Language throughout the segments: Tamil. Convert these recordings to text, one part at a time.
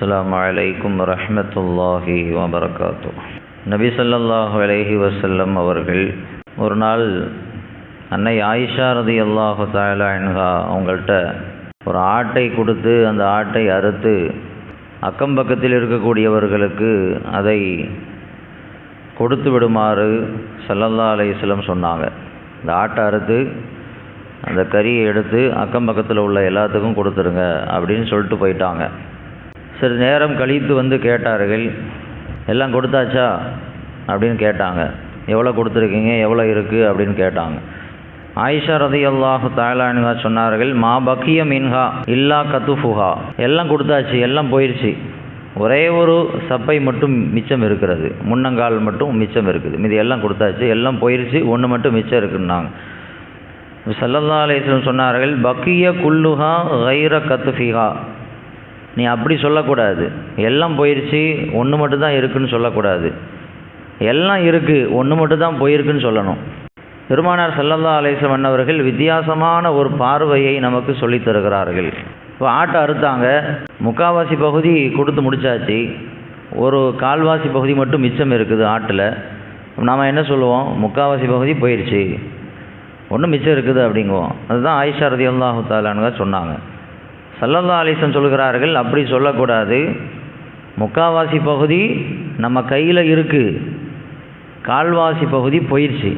السلام عليكم ورحمة الله وبركاته நபி ஸல்லல்லாஹு அலைஹி வஸல்லம் அவர்கள் ஒரு நாள் அன்னை ஆயிஷா ரதி அல்லாஹு தாலா அன்ஹா அவங்கள்ட்ட ஒரு ஆட்டை கொடுத்து அந்த ஆட்டை அறுத்து அக்கம் பக்கத்தில் இருக்கக்கூடியவர்களுக்கு அதை கொடுத்து விடுமாறு சல்லல்லா அலைஹிஸ்ஸலாம் சொன்னாங்க இந்த ஆட்டை அறுத்து அந்த கறியை எடுத்து அக்கம் பக்கத்தில் உள்ள எல்லாத்துக்கும் கொடுத்துருங்க அப்படின்னு சொல்லிட்டு போயிட்டாங்க சரி நேரம் கழித்து வந்து கேட்டார்கள் எல்லாம் கொடுத்தாச்சா? அப்படின்னு கேட்டாங்க. எவ்வளோ கொடுத்துருக்கீங்க? எவ்வளோ இருக்குது அப்படின்னு கேட்டாங்க. ஆயிஷா ரதி அல்லாஹு சொன்னார்கள் மா பக்கிய மின்ஹா இல்லா கத்துஃபுஹா எல்லாம் கொடுத்தாச்சு எல்லாம் போயிடுச்சு ஒரே ஒரு சப்பை மட்டும் மிச்சம் இருக்கிறது. முன்னங்கால் மட்டும் மிச்சம் இருக்குது. மீது எல்லாம் கொடுத்தாச்சு எல்லாம் போயிடுச்சு ஒன்று மட்டும் மிச்சம் இருக்குன்னாங்க. சல்லல்லா அலிஸ்லம் சொன்னார்கள் பக்கிய குல்லுஹா கைர கத்துஃபிஹா நீ அப்படி சொல்லக்கூடாது. எல்லாம் போயிடுச்சு ஒன்று மட்டும் தான் இருக்குன்னு சொல்லக்கூடாது. எல்லாம் இருக்குது ஒன்று மட்டும் தான் போயிருக்குன்னு சொல்லணும். பெருமானார் செல்லல்லா அலிஸ்லம் அன்னவர்கள் வித்தியாசமான ஒரு பார்வையை நமக்கு சொல்லித் தருகிறார்கள். இப்போ ஆட்டை அறுத்தாங்க. முக்காவாசி பகுதி கொடுத்து முடிச்சாச்சு. ஒரு கால்வாசி பகுதி மட்டும் மிச்சம் இருக்குது ஆட்டில். நாம் என்ன சொல்லுவோம்? முக்காவாசி பகுதி போயிடுச்சு ஒன்றும் மிச்சம் இருக்குது அப்படிங்குவோம். அதுதான் ஆயிஷா ரதி அல்லாஹு தாலானுங்க சொன்னாங்க. சல்லல்லா அலிசன் சொல்கிறார்கள் அப்படி சொல்லக்கூடாது. முக்காவாசி பகுதி நம்ம கையில் இருக்குது கால்வாசி பகுதி போயிடுச்சு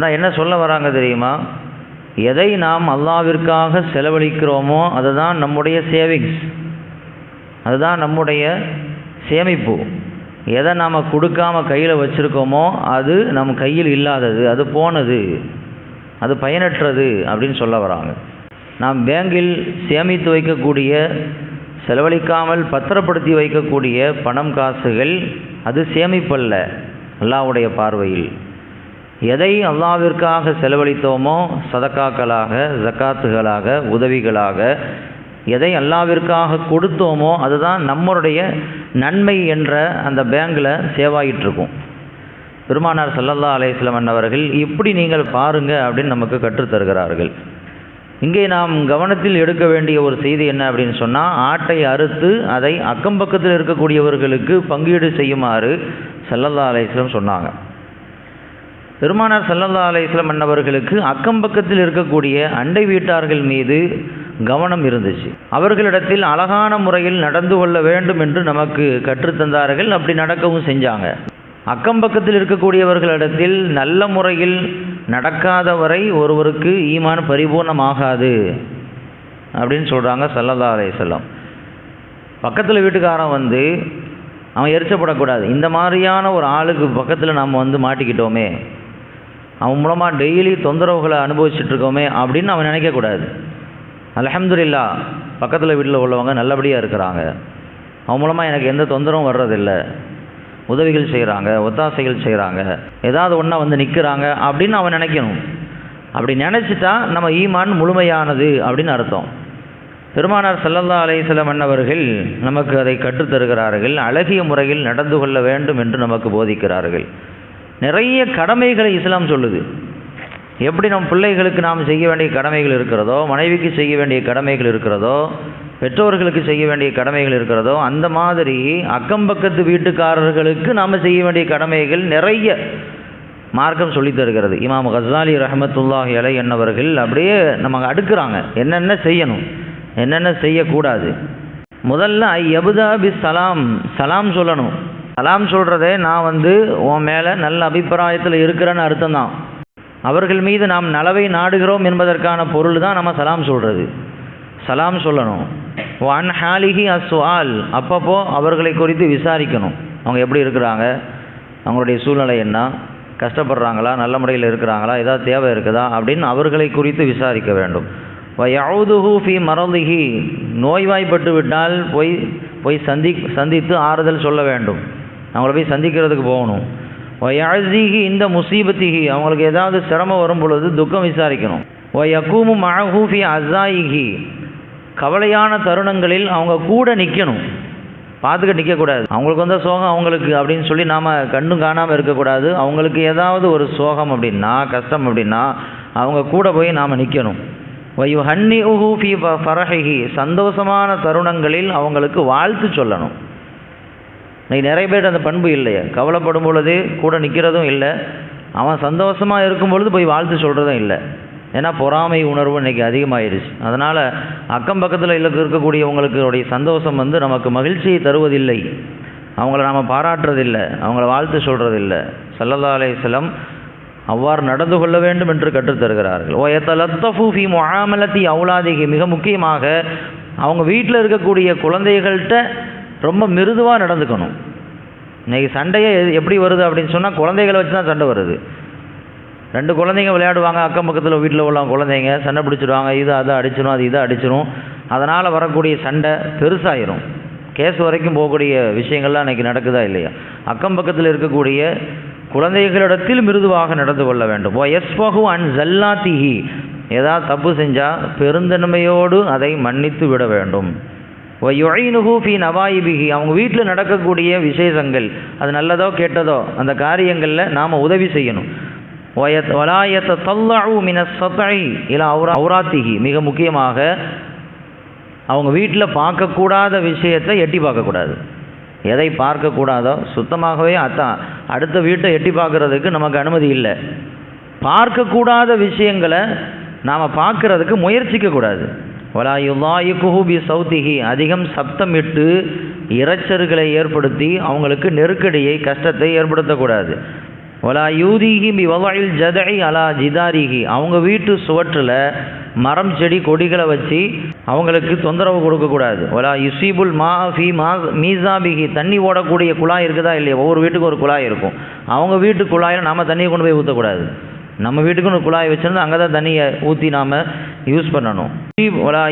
நான் என்ன சொல்ல வராங்க தெரியுமா? எதை நாம் அல்லாவிற்காக செலவழிக்கிறோமோ அதுதான் நம்முடைய சேவிங்ஸ் அதுதான் நம்முடைய சேமிப்பு. எதை நாம் கொடுக்காம கையில் வச்சுருக்கோமோ அது நம் கையில் இல்லாதது அது போனது அது பயனற்றது அப்படின்னு சொல்ல வராங்க. நாம் பேங்கில் சேமித்து வைக்கக்கூடிய செலவழிக்காமல் பத்திரப்படுத்தி வைக்கக்கூடிய பணம் காசுகள் அது சேமிப்பல்ல அல்லாவுடைய பார்வையில். எதை அல்லாவிற்காக செலவழித்தோமோ சதக்காக்களாக ஜக்காத்துகளாக உதவிகளாக எதை அல்லாவிற்காக கொடுத்தோமோ அதுதான் நம்மளுடைய நன்மை என்ற அந்த பேங்கில் சேவாயிட்டிருக்கும். பெருமானார் சல்லல்லா அலையம் அவர்கள் இப்படி நீங்கள் பாருங்கள் அப்படின்னு நமக்கு கற்றுத்தருகிறார்கள். இங்கே நாம் கவனத்தில் எடுக்க வேண்டிய ஒரு செய்தி என்ன அப்படின்னு சொன்னால் ஆட்டை அறுத்து அதை அக்கம் பக்கத்தில் இருக்கக்கூடியவர்களுக்கு பங்கீடு செய்யுமாறு சல்லல்லா அலையம் சொன்னாங்க. பெருமானார் சல்லல்லா அலையம் அன்னவர்களுக்கு அக்கம் பக்கத்தில் இருக்கக்கூடிய அண்டை வீட்டார்கள் மீது கவனம் இருந்துச்சு. அவர்களிடத்தில் அழகான முறையில் நடந்து கொள்ள வேண்டும் என்று நமக்கு கற்றுத்தந்தார்கள் அப்படி நடக்கவும் செஞ்சாங்க. அக்கம் பக்கத்தில் இருக்கக்கூடியவர்களிடத்தில் நல்ல முறையில் நடக்காத வரை ஒருவருக்கு ஈமான் பரிபூர்ணமாகாது அப்படின்னு சொல்கிறாங்க சல்லல்லா செல்லம் பக்கத்தில் வீட்டுக்காரன் வந்து அவன் எரிச்சப்படக்கூடாது. இந்த மாதிரியான ஒரு ஆளுக்கு பக்கத்தில் நம்ம வந்து மாட்டிக்கிட்டோமே. அவன் மூலமாக டெய்லி தொந்தரவுகளை அனுபவிச்சுட்ருக்கோமே அப்படின்னு அவன் நினைக்கக்கூடாது. அலமதுல்லா பக்கத்தில் வீட்டில் உள்ளவங்க நல்லபடியாக இருக்கிறாங்க. அவன் மூலமாக எனக்கு எந்த தொந்தரவும் வர்றதில்லை. உதவிகள் செய்கிறாங்க ஒத்தாசைகள் செய்கிறாங்க ஏதாவது ஒன்றா வந்து நிற்கிறாங்க அப்படின்னு அவன் நினைக்கணும். அப்படி நினச்சிட்டா நம்ம ஈமான் முழுமையானது அப்படின்னு அர்த்தம். பெருமானார் சல்லல்லா அலையம் அன்னவர்கள் நமக்கு அதை கற்றுத்தருகிறார்கள் அழகிய முறையில் நடந்து கொள்ள வேண்டும் என்று நமக்கு போதிக்கிறார்கள். நிறைய கடமைகளை இஸ்லாம் சொல்லுது. எப்படி நம் பிள்ளைகளுக்கு நாம் செய்ய வேண்டிய கடமைகள் இருக்கிறதோ மனைவிக்கு செய்ய வேண்டிய கடமைகள் இருக்கிறதோ பெற்றோர்களுக்கு செய்ய வேண்டிய கடமைகள் இருக்கிறதோ அந்த மாதிரி அக்கம் பக்கத்து வீட்டுக்காரர்களுக்கு நாம் செய்ய வேண்டிய கடமைகள் நிறைய மார்க்கம் சொல்லி தருகிறது. இமாம் கசாலி ரஹமத்துல்லாஹி அலை என்னவர்கள் அப்படியே நமக்கு அடுக்கிறாங்க. என்னென்ன செய்யணும்? என்னென்ன செய்யக்கூடாது? முதல்ல எபுதா பி சலாம். சலாம் சொல்லணும். சலாம் சொல்கிறதே நான் வந்து உன் மேலே நல்ல அபிப்பிராயத்தில் இருக்கிறேன்னு அர்த்தம் தான் அவர்கள் மீது நாம் நலவை நாடுகிறோம் என்பதற்கான பொருள் தான் நம்ம சலாம் சொல்கிறது சலாம் சொல்லணும். ஒன் ஹாலிஹி அஸ்வால். அப்பப்போ அவர்களை குறித்து விசாரிக்கணும். அவங்க எப்படி இருக்கிறாங்க? அவங்களுடைய சூழ்நிலை என்ன? கஷ்டப்படுறாங்களா? நல்ல முறையில் இருக்கிறாங்களா? ஏதாவது தேவை இருக்குதா? அப்படின்னு அவர்களை குறித்து விசாரிக்க வேண்டும். யவுதுஹு ஃபி மரலிஹி நோய்வாய்ப்பட்டு விட்டால் போய் போய் சந்தி சந்தித்து ஆறுதல் சொல்ல வேண்டும். அவங்கள போய் சந்திக்கிறதுக்கு போகணும். ஒயாசிஹி இந்த முசீபத்திகி அவங்களுக்கு ஏதாவது சிரமம் வரும் பொழுது துக்கம் விசாரிக்கணும். ஒ யக்கூமு மழஹூஃபி அசாயிகி கவலையான தருணங்களில் அவங்க கூட நிற்கணும் பார்த்துக்க நிற்கக்கூடாது அவங்களுக்கு வந்தால் சோகம் அவங்களுக்கு அப்படின்னு சொல்லி நாம் கண்ணும் காணாமல் இருக்கக்கூடாது. அவங்களுக்கு ஏதாவது ஒரு சோகம் அப்படின்னா கஷ்டம் அப்படின்னா அவங்க கூட போய் நாம் நிற்கணும் வயு ஹன்னி உஹூ ஃபி ஃபரஹிஹி. சந்தோஷமான தருணங்களில் அவங்களுக்கு வாழ்த்து சொல்லணும். இன்னைக்கு நிறைய பேர் அந்த பண்பு இல்லையே. கவலைப்படும் பொழுது கூட நிற்கிறதும் இல்லை. அவன் சந்தோஷமாக இருக்கும் பொழுது போய் வாழ்த்து சொல்கிறதும் இல்லை. ஏன்னா பொறாமை உணர்வு இன்றைக்கி அதிகமாயிருச்சு. அதனால் அக்கம் பக்கத்தில் இல்ல சந்தோஷம் வந்து நமக்கு மகிழ்ச்சியை தருவதில்லை. அவங்கள நாம் பாராட்டுறதில்லை. அவங்கள வாழ்த்து சொல்கிறதில்லை சல்லல்லா அலையம் அவ்வாறு நடந்து கொள்ள வேண்டும் என்று கற்றுத்தருகிறார்கள் ஓ எத்தலத்தூஃபி முஆமலத்தி அவுலாதிகி மிக முக்கியமாக அவங்க வீட்டில் இருக்கக்கூடிய குழந்தைகள்கிட்ட ரொம்ப மிருதுவாக நடந்துக்கணும். இன்றைக்கி சண்டையே எப்படி வருது அப்படின்னு சொன்னால் குழந்தைகளை வச்சு தான் சண்டை வருது. ரெண்டு குழந்தைங்க விளையாடுவாங்க அக்கம் பக்கத்தில் வீட்டில் உள்ள குழந்தைங்க சண்டை பிடிச்சிடுவாங்க இது அதை அடிச்சிடும் அது இதை அடிச்சிடும் அதனால் வரக்கூடிய சண்டை பெருசாயிரும். கேஸ் வரைக்கும் போகக்கூடிய விஷயங்கள்லாம் இன்றைக்கி நடக்குதா இல்லையா? அக்கம் பக்கத்தில் இருக்கக்கூடிய குழந்தைகளிடத்தில் மிருதுவாக நடந்து கொள்ள வேண்டும். ஓ எஸ் பகு அன் ஜல்லாத்திஹி. ஏதாவது தப்பு செஞ்சால் பெருந்தன்மையோடு அதை மன்னித்து விட வேண்டும். ஓ யுழைனுஹு ஃபி நவாயிபிஹி. அவங்க வீட்டில் நடக்கக்கூடிய விசேஷங்கள் அது நல்லதோ கெட்டதோ அந்த காரியங்களில் நாம் உதவி செய்யணும். வலாயத்த தல்லாவு மின சத்தை இல்லை அவுரா அவுராத்திகி மிக முக்கியமாக அவங்க வீட்டில் பார்க்கக்கூடாத விஷயத்தை எட்டி பார்க்கக்கூடாது. எதை பார்க்கக்கூடாதோ சுத்தமாகவே அத்தான் அடுத்த வீட்டை எட்டி பார்க்குறதுக்கு நமக்கு அனுமதி இல்லை. பார்க்கக்கூடாத விஷயங்களை நாம் பார்க்கறதுக்கு முயற்சிக்கக்கூடாது வலா யுல்லாயுகுஹு குஹூபி சௌத்திஹி. அதிகம் சப்தமிட்டு இரைச்சல்களை ஏற்படுத்தி அவங்களுக்கு நெருக்கடியை கஷ்டத்தை ஏற்படுத்தக்கூடாது. ஒலா யூதிகி பி வவாயில் ஜதை அலா ஜிதாரிகி. அவங்க வீட்டு சுவற்றில் மரம் செடி கொடிகளை வச்சு அவங்களுக்கு தொந்தரவு கொடுக்கக்கூடாது. ஒலா யுசீபுல் மா ஃபி மா மீசாபிகி தண்ணி ஓடக்கூடிய குழாய் இருக்குதா இல்லையா? ஒவ்வொரு வீட்டுக்கும் ஒரு குழாய் இருக்கும். அவங்க வீட்டு குழாயில் நாம் தண்ணியை கொண்டு போய் ஊற்றக்கூடாது நம்ம வீட்டுக்குன்னு ஒரு குழாய் வச்சிருந்து அங்கே தான் தண்ணியை ஊற்றி நாம் யூஸ் பண்ணணும். வலா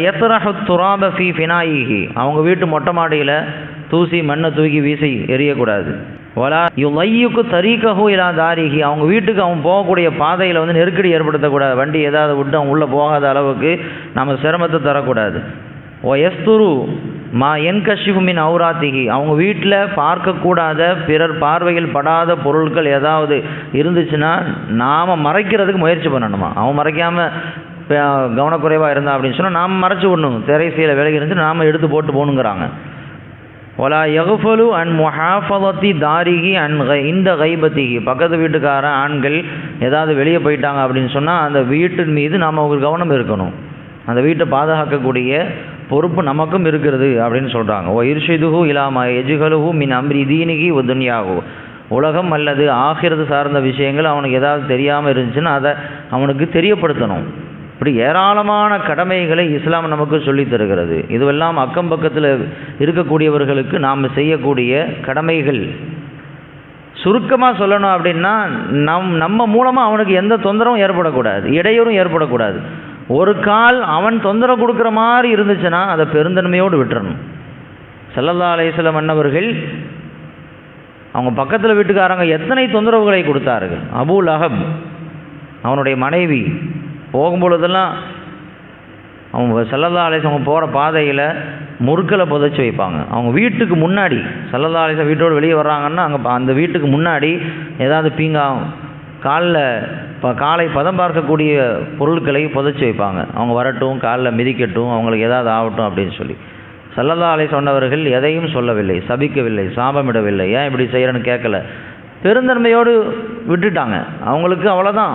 துராப ஃபி ஃபினாயிகி அவங்க வீட்டு மொட்டை மாடியில் தூசி மண்ணை தூக்கி வீசி எரியக்கூடாது. வலா யுலையுக்கு தரீக்கஹு இலா தாரிகி அவங்க வீட்டுக்கு அவன் போகக்கூடிய பாதையில் வந்து நெருக்கடி ஏற்படுத்தக்கூடாது. வண்டி ஏதாவது விட்டு அவன் உள்ளே போகாத அளவுக்கு நம்ம சிரமத்தை தரக்கூடாது. ஓ எஸ்துரு மா என் கஷிஃபுமின் அவுராத்திகி அவங்க வீட்டில் பார்க்கக்கூடாத பிறர் பார்வையில் படாத பொருட்கள் ஏதாவது இருந்துச்சுன்னா நாம் மறைக்கிறதுக்கு முயற்சி பண்ணணுமா? அவன் மறைக்காமல் கவனக்குறைவாக இருந்தா அப்படின்னு சொன்னால் நாம் மறைச்சி விடணும். திரைசீல விலகி இருந்து நாம் எடுத்து போட்டு போகணுங்கிறாங்க. ஒலா யகுஃபலு அன் முஹாஃபதத்தி தாரிகி அன் கை இந்த கைபத்திகி பக்கத்து வீட்டுக்காரன் ஆண்கள் ஏதாவது வெளியே போயிட்டாங்க அப்படின்னு சொன்னால் அந்த வீட்டின் மீது நாம் ஒரு கவனம் இருக்கணும். அந்த வீட்டை பாதுகாக்கக்கூடிய பொறுப்பு நமக்கும் இருக்கிறது அப்படின்னு சொல்கிறாங்க ஓ இர்ஷிதுஹு இலாமா எஜுகலுஹு மின் அம்ரி தீனிகி ஒ துன்யாகு உலகம் அல்லது ஆகிறது சார்ந்த விஷயங்கள் அவனுக்கு ஏதாவது தெரியாமல் இருந்துச்சுன்னா அதை அவனுக்கு தெரியப்படுத்தணும். இப்படி ஏராளமான கடமைகளை இஸ்லாம் நமக்கு சொல்லித் தருகிறது. இதுவெல்லாம் அக்கம் பக்கத்தில் இருக்கக்கூடியவர்களுக்கு நாம் செய்யக்கூடிய கடமைகள். சுருக்கமாக சொல்லணும் அப்படின்னா நம் நம்ம மூலமாக அவனுக்கு எந்த தொந்தரவும் ஏற்படக்கூடாது இடையூறும் ஏற்படக்கூடாது. ஒரு கால் அவன் தொந்தரவு கொடுக்குற மாதிரி இருந்துச்சுன்னா அதை பெருந்தன்மையோடு விட்டுறணும். செல்லல்லா அலையம் அன்னவர்கள் அவங்க பக்கத்தில் வீட்டுக்காரங்க எத்தனை தொந்தரவுகளை கொடுத்தார்கள்? அபுல் அஹப் அவனுடைய மனைவி போகும்பொழுதெல்லாம் அவங்க சல்லல்லா அவங்க போகிற பாதையில் முறுக்களை புதைச்சி வைப்பாங்க. அவங்க வீட்டுக்கு முன்னாடி சல்லல்லா அலிஸ் வீட்டோடு வெளியே வர்றாங்கன்னா அங்கே அந்த வீட்டுக்கு முன்னாடி ஏதாவது பீங்காகும் காலில் இப்போ காலை பதம் பார்க்கக்கூடிய பொருட்களை புதைச்சி வைப்பாங்க. அவங்க வரட்டும் காலில் மிதிக்கட்டும் அவங்களுக்கு ஏதாவது ஆகட்டும் அப்படின்னு சொல்லி. செல்லதாலை சொன்னவர்கள் எதையும் சொல்லவில்லை சபிக்கவில்லை சாபமிடவில்லை. ஏன் இப்படி செய்கிறேன்னு கேட்கல. பெருந்தன்மையோடு விட்டுட்டாங்க. அவங்களுக்கு அவ்வளோதான்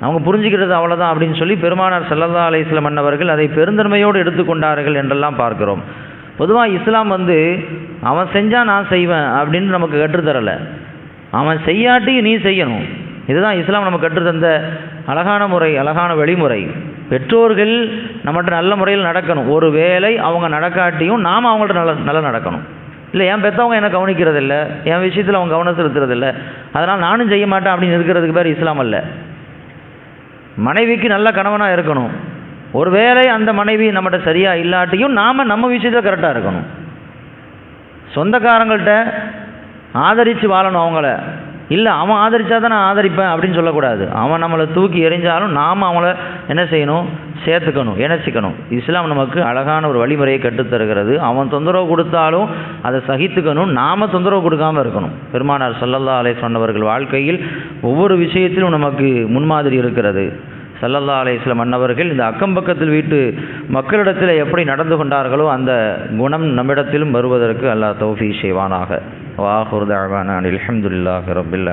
அவங்க புரிஞ்சுக்கிறது அவ்வளோதான் அப்படின்னு சொல்லி பெருமானார் சல்லல்லா அலைஸ்லம் அன்னவர்கள் அதை பெருந்தன்மையோடு எடுத்துக்கொண்டார்கள் என்றெல்லாம் பார்க்கிறோம். பொதுவாக இஸ்லாம் வந்து அவன் செஞ்சால் நான் செய்வேன் அப்படின்னு நமக்கு கற்றுத்தரலை. அவன் செய்யாட்டியும் நீ செய்யணும். இதுதான் இஸ்லாம் நமக்கு கற்றுத்தந்த அழகான முறை அழகான வழிமுறை. பெற்றோர்கள் நம்மகிட்ட நல்ல முறையில் நடக்கணும். ஒரு வேலை அவங்க நடக்காட்டியும் நாம் அவங்கள்ட்ட நல்ல நல்லா நடக்கணும். இல்லை என் பெற்றவங்க என்ன கவனிக்கிறதில்ல? என் விஷயத்தில் அவங்க கவனம் செலுத்துறதில்ல. அதனால் நானும் செய்ய மாட்டேன் அப்படின்னு இருக்கிறதுக்கு பேர் இஸ்லாம் அல்ல. மனைவிக்கு நல்ல கணவனாக இருக்கணும். ஒரு வேளை அந்த மனைவி நம்மகிட்ட சரியாக இல்லாட்டியும் நாம் நம்ம விஷயத்தில் கரெக்டாக இருக்கணும். சொந்தக்காரங்கள்ட்ட ஆதரித்து வாழணும் அவங்கள. இல்லை அவன் ஆதரித்தா தான் நான் ஆதரிப்பேன் அப்படின்னு சொல்லக்கூடாது. அவன் நம்மளை தூக்கி எறிஞ்சாலும் நாம் அவங்கள என்ன செய்யணும்? சேர்த்துக்கணும் இணைச்சிக்கணும். இஸ்லாம் நமக்கு அழகான ஒரு வழிமுறையை கற்றுத்தருகிறது அவன் தொந்தரவு கொடுத்தாலும் அதை சகித்துக்கணும். நாம் தொந்தரவு கொடுக்காமல் இருக்கணும். பெருமானார் சல்லல்லா அலை சொன்னவர்கள் வாழ்க்கையில் ஒவ்வொரு விஷயத்திலும் நமக்கு முன்மாதிரி இருக்கிறது. சல்லல்லா அலையம் அன்னவர்கள் இந்த அக்கம் பக்கத்தில் வீட்டு மக்களிடத்தில் எப்படி நடந்து கொண்டார்களோ அந்த குணம் நம்மிடத்திலும் வருவதற்கு அல்லாஹ் தௌஃபி செய்வானாக. வாஹுர் தாவான அல்ஹம்துலில்லாஹி ரப்பில்